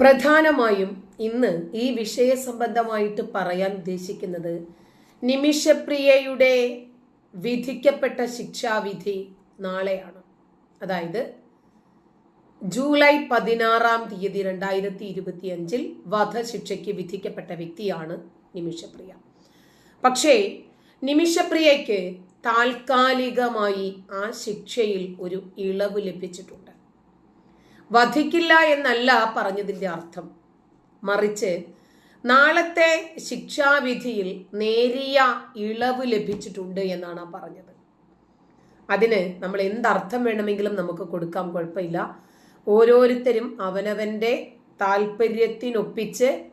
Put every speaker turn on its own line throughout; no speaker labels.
പ്രധാനമായും ഇന്ന് ഈ വിഷയ സംബന്ധമായിട്ട് പറയാൻ ഉദ്ദേശിക്കുന്നത് നിമിഷപ്രിയയുടെ വിധിക്കപ്പെട്ട ശിക്ഷാവിധി നാളെയാണ്. അതായത് ജൂലൈ പതിനാറാം തീയതി രണ്ടായിരത്തി ഇരുപത്തി അഞ്ചിൽ വധശിക്ഷയ്ക്ക് വിധിക്കപ്പെട്ട വ്യക്തിയാണ് നിമിഷപ്രിയ. പക്ഷേ നിമിഷപ്രിയയ്ക്ക് താൽക്കാലികമായി ആ ശിക്ഷയിൽ ഒരു ഇളവ് ലഭിച്ചിട്ടുണ്ട്. വധിക്കില്ല എന്നല്ല പറഞ്ഞതിന്റെ അർത്ഥം. മറിച്ച് നാളത്തെ ശിക്ഷാവിധിയിൽ നേരിയ ഇളവ് ലഭിച്ചിട്ടുണ്ട് എന്നാണ് പറഞ്ഞത്. അതിന് നമ്മൾ എന്തർത്ഥം വേണമെങ്കിലും നമുക്ക് കൊടുക്കാം കുഴപ്പമില്ല. ഓരോരുത്തരും അവനവന്റെ താല്പര്യത്തിനൊപ്പിച്ച്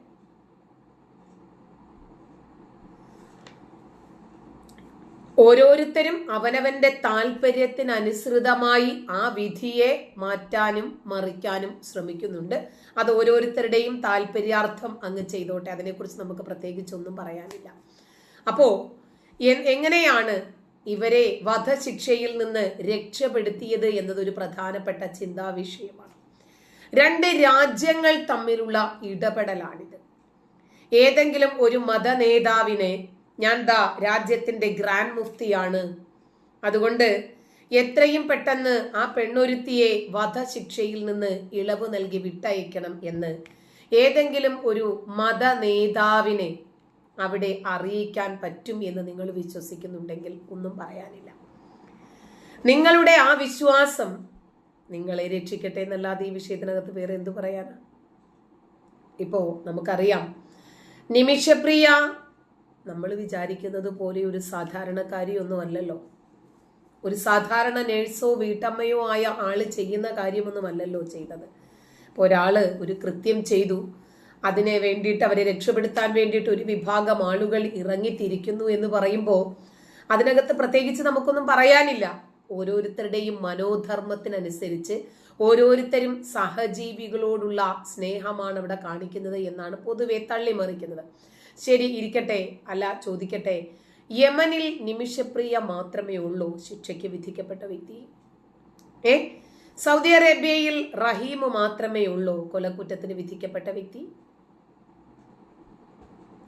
ഓരോരുത്തരും അവനവന്റെ താല്പര്യത്തിനനുസൃതമായി ആ വിധിയെ മാറ്റാനും മറിക്കാനും ശ്രമിക്കുന്നുണ്ട്. അത് ഓരോരുത്തരുടെയും താല്പര്യാർത്ഥം അങ്ങ് ചെയ്തോട്ടെ. അതിനെക്കുറിച്ച് നമുക്ക് പ്രത്യേകിച്ചൊന്നും പറയാനില്ല. അപ്പോ എങ്ങനെയാണ് ഇവരെ വധശിക്ഷയിൽ നിന്ന് രക്ഷപ്പെടുത്തിയത് എന്നതൊരു പ്രധാനപ്പെട്ട ചിന്താ വിഷയമാണ് രണ്ട് രാജ്യങ്ങൾ തമ്മിലുള്ള ഇടപെടലാണിത്. ഏതെങ്കിലും ഒരു മതനേതാവിനെ ഞാൻ ദാ രാജ്യത്തിന്റെ ഗ്രാൻഡ് മുഫ്തിയാണ് അതുകൊണ്ട് എത്രയും പെട്ടെന്ന് ആ പെണ്ണൊരുത്തിയെ വധശിക്ഷയിൽ നിന്ന് ഇളവ് നൽകി വിട്ടയക്കണം എന്ന് ഏതെങ്കിലും ഒരു മത നേതാവിനെ അവിടെ അറിയിക്കാൻ പറ്റും എന്ന് നിങ്ങൾ വിശ്വസിക്കുന്നുണ്ടെങ്കിൽ ഒന്നും പറയാനില്ല. നിങ്ങളുടെ ആ വിശ്വാസം നിങ്ങളെ രക്ഷിക്കട്ടെ എന്നല്ലാതെ ഈ വിഷയത്തിനകത്ത് വേറെ എന്തു പറയാനാ? ഇപ്പോ നമുക്കറിയാം. നിമിഷപ്രിയ നമ്മൾ വിചാരിക്കുന്നത് പോലെ ഒരു സാധാരണക്കാരിയൊന്നും അല്ലല്ലോ ഒരു സാധാരണ നേഴ്സോ വീട്ടമ്മയോ ആയ ആൾ ചെയ്യുന്ന കാര്യമൊന്നുമല്ലല്ലോ ചെയ്തത്. ഇപ്പോൾ ഒരാൾ ഒരു കൃത്യം ചെയ്തു. അതിനെ വേണ്ടിയിട്ട് അവരെ രക്ഷപ്പെടുത്താൻ വേണ്ടിയിട്ട് ഒരു വിഭാഗം ആളുകൾ ഇറങ്ങിത്തിരിക്കുന്നു എന്ന് പറയുമ്പോൾ അതിനകത്ത് പ്രത്യേകിച്ച് നമുക്കൊന്നും പറയാനില്ല. ഓരോരുത്തരുടെയും മനോധർമ്മത്തിനനുസരിച്ച് ഓരോരുത്തരും സഹജീവികളോടുള്ള സ്നേഹമാണ് അവിടെ കാണിക്കുന്നത് എന്നാണ് പൊതുവെ തള്ളിമറിക്കുന്നത്. ശരി ഇരിക്കട്ടെ. അല്ല ചോദിക്കട്ടെ. യമനിൽ നിമിഷപ്രിയ മാത്രമേ ഉള്ളൂ ശിക്ഷയ്ക്ക് വിധിക്കപ്പെട്ട വ്യക്തി. ഏ? സൗദി അറേബ്യയിൽ റഹീം മാത്രമേ ഉള്ളൂ കൊലക്കുറ്റത്തിന് വിധിക്കപ്പെട്ട വ്യക്തി.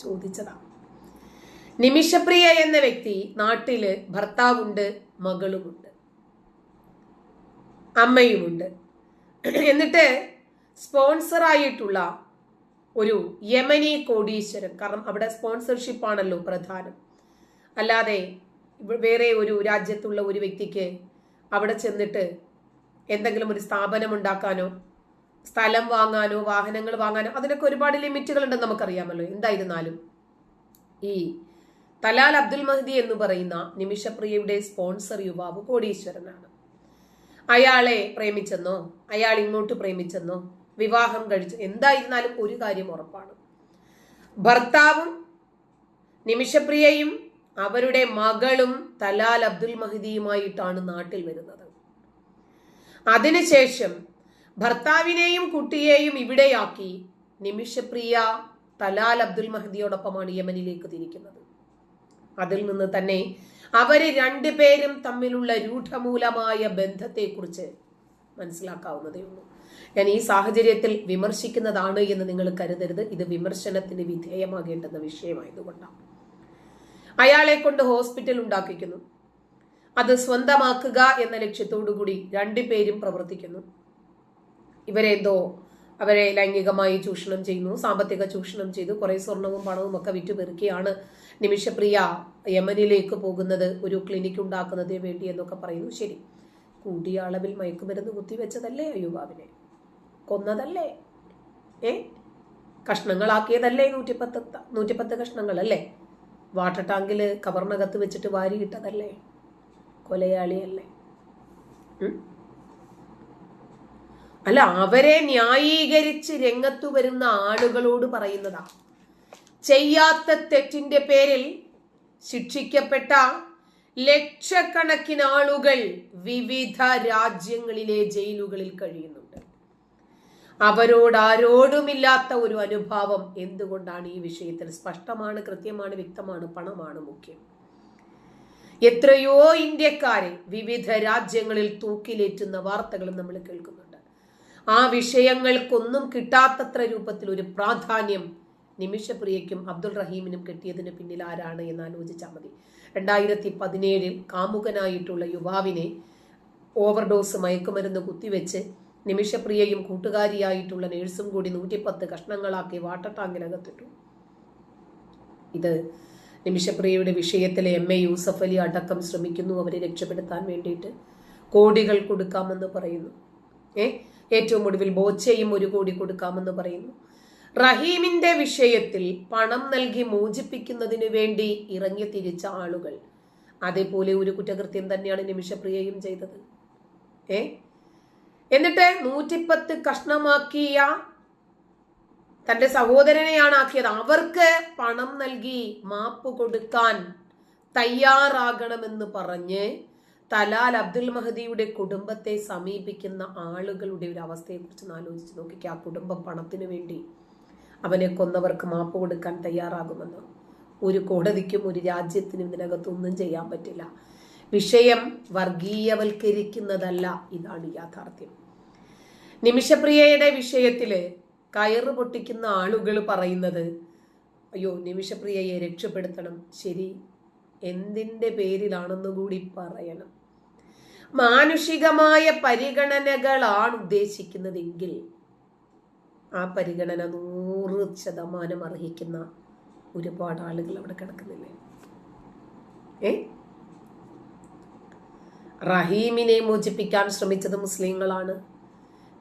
ചോദിച്ചതാ. നിമിഷപ്രിയ എന്ന വ്യക്തി നാട്ടിൽ ഭർത്താവുണ്ട് മകളുമുണ്ട്. അമ്മയുമുണ്ട്. എന്നിട്ട് സ്പോൺസർ ആയിട്ടുള്ള ഒരു യമനി കോടീശ്വരൻ. കാരണം അവിടെ സ്പോൺസർഷിപ്പ് ആണല്ലോ പ്രധാനം. അല്ലാതെ വേറെ ഒരു രാജ്യത്തുള്ള ഒരു വ്യക്തിക്ക് അവിടെ ചെന്നിട്ട് എന്തെങ്കിലും ഒരു സ്ഥാപനം ഉണ്ടാക്കാനോ സ്ഥലം വാങ്ങാനോ വാഹനങ്ങൾ വാങ്ങാനോ അതിനൊക്കെ ഒരുപാട് ലിമിറ്റുകൾ ഉണ്ടെന്ന് നമുക്കറിയാമല്ലോ. എന്തായിരുന്നാലും ഈ തലാൽ അബ്ദുൽ മഹദി എന്ന് പറയുന്ന നിമിഷപ്രിയയുടെ സ്പോൺസർ യുവാവ് കോടീശ്വരനാണ്. അയാളെ പ്രേമിച്ചെന്നോ അയാൾ ഇങ്ങോട്ട് പ്രേമിച്ചെന്നോ വിവാഹം കഴിച്ചു. എന്തായിരുന്നാലും ഒരു കാര്യം ഉറപ്പാണ്. ഭർത്താവും നിമിഷപ്രിയയും അവരുടെ മകളും തലാൽ അബ്ദുൽ മഹദിയുമായിട്ടാണ് നാട്ടിൽ വരുന്നത്. അതിനുശേഷം ഭർത്താവിനെയും കുട്ടിയെയും ഇവിടെയാക്കി നിമിഷപ്രിയ തലാൽ അബ്ദുൽ മഹദിയോടൊപ്പമാണ് യമനിലേക്ക് തിരിക്കുന്നത്. അതിൽ നിന്ന് തന്നെ അവർ രണ്ടുപേരും തമ്മിലുള്ള രൂഢമൂലമായ ബന്ധത്തെക്കുറിച്ച് മനസ്സിലാക്കാവുന്നതേ ഉള്ളൂ ഞാൻ ഈ സാഹചര്യത്തിൽ വിമർശിക്കുന്നതാണ് എന്ന് നിങ്ങൾ കരുതരുത്. ഇത് വിമർശനത്തിന് വിധേയമാകേണ്ടുന്ന വിഷയമായതുകൊണ്ടാണ്. അയാളെ കൊണ്ട് ഹോസ്പിറ്റൽ ഉണ്ടാക്കിക്കുന്നു. അത് സ്വന്തമാക്കുക എന്ന ലക്ഷ്യത്തോടു കൂടി രണ്ടുപേരും പ്രവർത്തിക്കുന്നു. ഇവരെന്തോ അവരെ ലൈംഗികമായി ചൂഷണം ചെയ്യുന്നു സാമ്പത്തിക ചൂഷണം ചെയ്തു കുറെ സ്വർണവും പണവും ഒക്കെ വിറ്റുപെറുക്കിയാണ് നിമിഷപ്രിയ യമനിലേക്ക് പോകുന്നത് ഒരു ക്ലിനിക് ഉണ്ടാക്കുന്നതിന് വേണ്ടി എന്നൊക്കെ പറയുന്നു. ശരി കൂടിയ അളവിൽ മയക്കുമരുന്ന് കുത്തിവെച്ചതല്ലേ യുവാവിനെ? കൊന്നതല്ലേ? ഏ? കഷ്ണങ്ങളാക്കിയതല്ലേ നൂറ്റിപ്പത്ത് നൂറ്റിപ്പത്ത് കഷ്ണങ്ങളല്ലേ? വാട്ടർ ടാങ്കിൽ കവർണകത്ത് വെച്ചിട്ട് വാരിയിട്ടതല്ലേ കൊലയാളിയല്ലേ? അല്ല അവരെ ന്യായീകരിച്ച് രംഗത്തു വരുന്ന ആളുകളോട് പറയുന്നതാ. ചെയ്യാത്ത തെറ്റിന്റെ പേരിൽ ശിക്ഷിക്കപ്പെട്ട ലക്ഷക്കണക്കിന് ആളുകൾ വിവിധ രാജ്യങ്ങളിലെ ജയിലുകളിൽ കഴിയുന്നുണ്ട് അവരോട് ആരോടുമില്ലാത്ത ഒരു അനുഭാവം എന്തുകൊണ്ടാണ് ഈ വിഷയത്തിൽ സ്പഷ്ടമാണ് കൃത്യമാണ് വ്യക്തമാണ് പണമാണ് മുഖ്യം? എത്രയോ ഇന്ത്യക്കാരെ വിവിധ രാജ്യങ്ങളിൽ തൂക്കിലേറ്റുന്ന വാർത്തകൾ നമ്മൾ കേൾക്കുന്നുണ്ട്. ആ വിഷയങ്ങൾക്കൊന്നും കിട്ടാത്തത്ര രൂപത്തിൽ ഒരു പ്രാധാന്യം നിമിഷപ്രിയയ്ക്കും അബ്ദുൾ റഹീമിനും കിട്ടിയതിന് പിന്നിൽ ആരാണ് എന്ന് ആലോചിച്ചാൽ മതി. രണ്ടായിരത്തി പതിനേഴിൽ കാമുകനായിട്ടുള്ള യുവാവിനെ ഓവർഡോസ് മയക്കുമരുന്ന് കുത്തിവെച്ച് നിമിഷപ്രിയയും കൂട്ടുകാരിയായിട്ടുള്ള നേഴ്സും കൂടി നൂറ്റിപ്പത്ത് കഷ്ണങ്ങളാക്കി വാട്ടർ ടാങ്കിനകത്തിട്ടു. ഇത് നിമിഷപ്രിയയുടെ വിഷയത്തിലെ എം. എ. യൂസഫ് അലി അടക്കം ശ്രമിക്കുന്നു അവരെ രക്ഷപ്പെടുത്താൻ വേണ്ടിയിട്ട്. കോടികൾ കൊടുക്കാമെന്ന് പറയുന്നു. ഏ? ഏറ്റവും ഒടുവിൽ ബോച്ചയും ഒരു കോടി കൊടുക്കാമെന്ന് പറയുന്നു. റഹീമിന്റെ വിഷയത്തിൽ പണം നൽകി മോചിപ്പിക്കുന്നതിന് വേണ്ടി ഇറങ്ങി തിരിച്ച ആളുകൾ. അതേപോലെ ഒരു കുറ്റകൃത്യം തന്നെയാണ് നിമിഷപ്രിയയും ചെയ്തത്. ഏ? എന്നിട്ട് നൂറ്റിപ്പത്ത് കഷ്ണമാക്കിയ തന്റെ സഹോദരനെയാണ് ആക്കിയത് അവർക്ക് പണം നൽകി മാപ്പ് കൊടുക്കാൻ തയ്യാറാകണമെന്ന് പറഞ്ഞ് തലാൽ അബ്ദുൽ മഹദിയുടെ കുടുംബത്തെ സമീപിക്കുന്ന ആളുകളുടെ ഒരു അവസ്ഥയെക്കുറിച്ച് ആലോചിച്ച് നോക്കിക്കുക ആ കുടുംബം പണത്തിനു വേണ്ടി അവനെ കൊന്നവർക്ക് മാപ്പ് കൊടുക്കാൻ തയ്യാറാകുമെന്ന്. ഒരു കോടതിക്കും ഒരു രാജ്യത്തിനും ഇതിനകത്തൊന്നും ചെയ്യാൻ പറ്റില്ല. വിഷയം വർഗീയവൽക്കരിക്കുന്നതല്ല ഇതാണ് യാഥാർത്ഥ്യം. നിമിഷപ്രിയയുടെ വിഷയത്തിൽ കയറ് പൊട്ടിക്കുന്ന ആളുകൾ പറയുന്നത് അയ്യോ നിമിഷപ്രിയയെ രക്ഷപ്പെടുത്തണം. ശരി എന്തിന്റെ പേരിലാണെന്ന് കൂടി പറയണം. മാനുഷികമായ പരിഗണനകളാണ് ഉദ്ദേശിക്കുന്നതെങ്കിൽ ആ പരിഗണന നൂറ് ശതമാനം അർഹിക്കുന്ന ഒരുപാട് ആളുകൾ അവിടെ കിടക്കുന്നില്ലേ? ഏ? റഹീമിനെ മോചിപ്പിക്കാൻ ശ്രമിച്ചത് മുസ്ലിങ്ങളാണ്.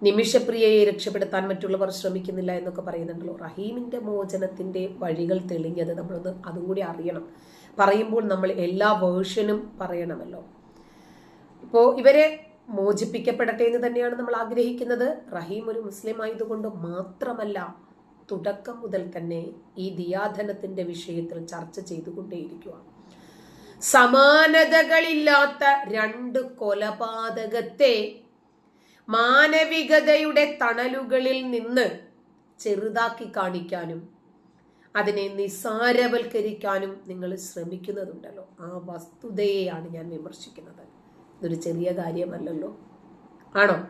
നിമിഷപ്രിയയെ രക്ഷപ്പെടുത്താൻ മറ്റുള്ളവർ ശ്രമിക്കുന്നില്ല എന്നൊക്കെ പറയുന്നുണ്ടല്ലോ. റഹീമിന്റെ മോചനത്തിന്റെ വഴികൾ തെളിഞ്ഞത് നമ്മളൊന്ന് അതും കൂടി അറിയണം. പറയുമ്പോൾ നമ്മൾ എല്ലാ വേർഷനും പറയണമല്ലോ. ഇപ്പോൾ ഇവരെ മോചിപ്പിക്കപ്പെടട്ടെ എന്ന് തന്നെയാണ് നമ്മൾ ആഗ്രഹിക്കുന്നത്. റഹീം ഒരു മുസ്ലിം ആയതുകൊണ്ട് മാത്രമല്ല തുടക്കം മുതൽ തന്നെ ഈ ദിയാധനത്തിന്റെ വിഷയത്തിൽ ചർച്ച ചെയ്തുകൊണ്ടേയിരിക്കുക സമാനതകളില്ലാത്ത രണ്ട് കൊലപാതകത്തെ മാനവികതയുടെ തണലുകളിൽ നിന്ന് ചെറുതാക്കി കാണിക്കാനും അതിനെ നിസാരവൽക്കരിക്കാനും നിങ്ങൾ ശ്രമിക്കുന്നതുണ്ടല്ലോ. ആ വസ്തുതയെയാണ് ഞാൻ വിമർശിക്കുന്നത്. ഇതൊരു ചെറിയ കാര്യമല്ലല്ലോ. ആണോ?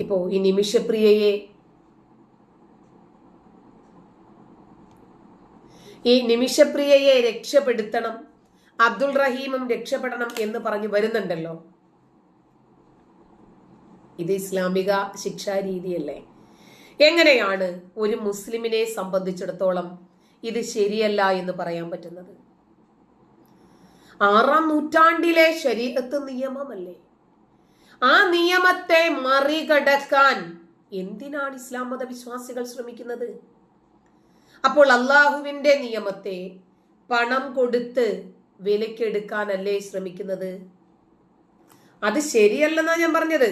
ഇപ്പോ ഈ നിമിഷപ്രിയയെ ഈ നിമിഷപ്രിയയെ രക്ഷപ്പെടുത്തണം. അബ്ദുൾ റഹീമും രക്ഷപ്പെടണം എന്ന് പറഞ്ഞു വരുന്നുണ്ടല്ലോ. ഇത് ഇസ്ലാമിക ശിക്ഷാ രീതിയല്ലേ? എങ്ങനെയാണ് ഒരു മുസ്ലിമിനെ സംബന്ധിച്ചിടത്തോളം ഇത് ശരിയല്ല എന്ന് പറയാൻ പറ്റുന്നത്? ആറാം നൂറ്റാണ്ടിലെ ശരീരത്ത് നിയമമല്ലേ? ആ നിയമത്തെ മറികടക്കാൻ എന്തിനാണ് ഇസ്ലാം മതവിശ്വാസികൾ ശ്രമിക്കുന്നത്? അപ്പോൾ അള്ളാഹുവിന്റെ നിയമത്തെ പണം കൊടുത്ത് വിലക്കെടുക്കാനല്ലേ ശ്രമിക്കുന്നത്? അത് ശരിയല്ലെന്നാണ് ഞാൻ പറഞ്ഞത്.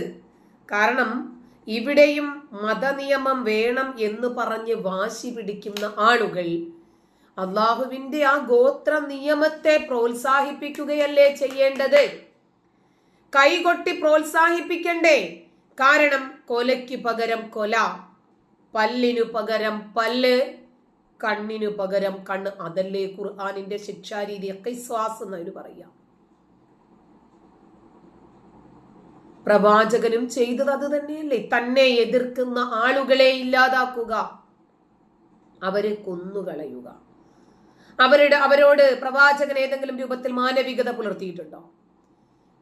കാരണം ഇവിടെയും മതനിയമം വേണം എന്ന് പറഞ്ഞ് വാശി പിടിക്കുന്ന ആളുകൾ അള്ളാഹുവിന്റെ ആ ഗോത്ര നിയമത്തെ പ്രോത്സാഹിപ്പിക്കുകയല്ലേ ചെയ്യേണ്ടത്? കൈകൊട്ടി പ്രോത്സാഹിപ്പിക്കണ്ടേ? കാരണം കൊലയ്ക്ക് പകരം കൊല പല്ലിനു പകരം പല്ല് കണ്ണിനു പകരം കണ്ണ് അതല്ലേ ഖുർആാനിന്റെ ശിക്ഷാരീതി ഒക്കെ ശ്വാസം എന്നവര് പറയാം. പ്രവാചകനും ചെയ്തത് അത് തന്നെയല്ലേ. തന്നെ എതിർക്കുന്ന ആളുകളെ ഇല്ലാതാക്കുക. അവരെ കൊന്നുകളയുക. അവരുടെ അവരോട് പ്രവാചകൻ ഏതെങ്കിലും രൂപത്തിൽ മാനവികത പുലർത്തിയിട്ടുണ്ടോ?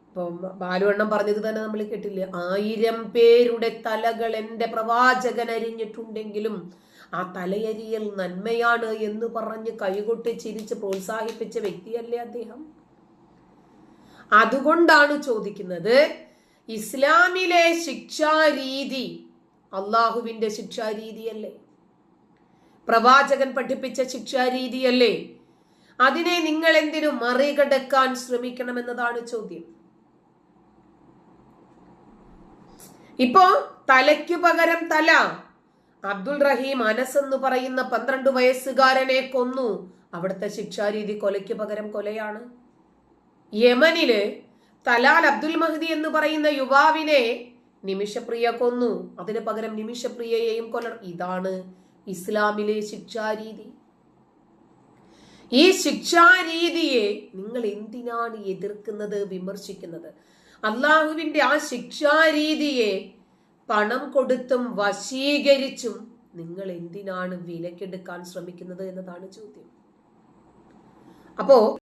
ഇപ്പം ബാലുവണ്ണം പറഞ്ഞത് തന്നെ നമ്മൾ കേട്ടില്ലേ. ആയിരം പേരുടെ തലകൾ എന്റെ പ്രവാചകൻ അരിഞ്ഞിട്ടുണ്ടെങ്കിലും ആ തലയരിയൽ നന്മയാണ് എന്ന് പറഞ്ഞ് കൈകൊട്ടി ചിരിച്ച് പ്രോത്സാഹിപ്പിച്ച വ്യക്തിയല്ലേ അദ്ദേഹം? അതുകൊണ്ടാണ് ചോദിക്കുന്നത് ഇസ്ലാമിലെ ശിക്ഷാരീതി അള്ളാഹുവിന്റെ ശിക്ഷാരീതിയല്ലേ? പ്രവാചകൻ പഠിപ്പിച്ച ശിക്ഷാരീതിയല്ലേ? അതിനെ നിങ്ങൾ എന്തിനു മറികടക്കാൻ ശ്രമിക്കണമെന്നതാണ് ചോദ്യം. ഇപ്പോ തലയ്ക്കു പകരം തല അബ്ദുൾ റഹീം അനസ് എന്ന് പറയുന്ന പന്ത്രണ്ട് വയസ്സുകാരനെ കൊന്നു. അവിടുത്തെ ശിക്ഷാരീതി കൊലയ്ക്ക് പകരം കൊലയാണ്. യമനിൽ തലാൽ അബ്ദുൽ മഹദി എന്ന് പറയുന്ന യുവാവിനെ നിമിഷപ്രിയ കൊന്നു. അതിന് പകരം നിമിഷപ്രിയയെയും കൊല ഇതാണ് ഇസ്ലാമിലെ ശിക്ഷാരീതി. ഈ ശിക്ഷാരീതിയെ നിങ്ങൾ എന്തിനാണ് എതിർക്കുന്നത് വിമർശിക്കുന്നത്? അള്ളാഹുവിന്റെ ആ ശിക്ഷാരീതിയെ പണം കൊടുത്തും വശീകരിച്ചും നിങ്ങൾ എന്തിനാണ് വിലക്കെടുക്കാൻ ശ്രമിക്കുന്നത് എന്നതാണ് ചോദ്യം. അപ്പോ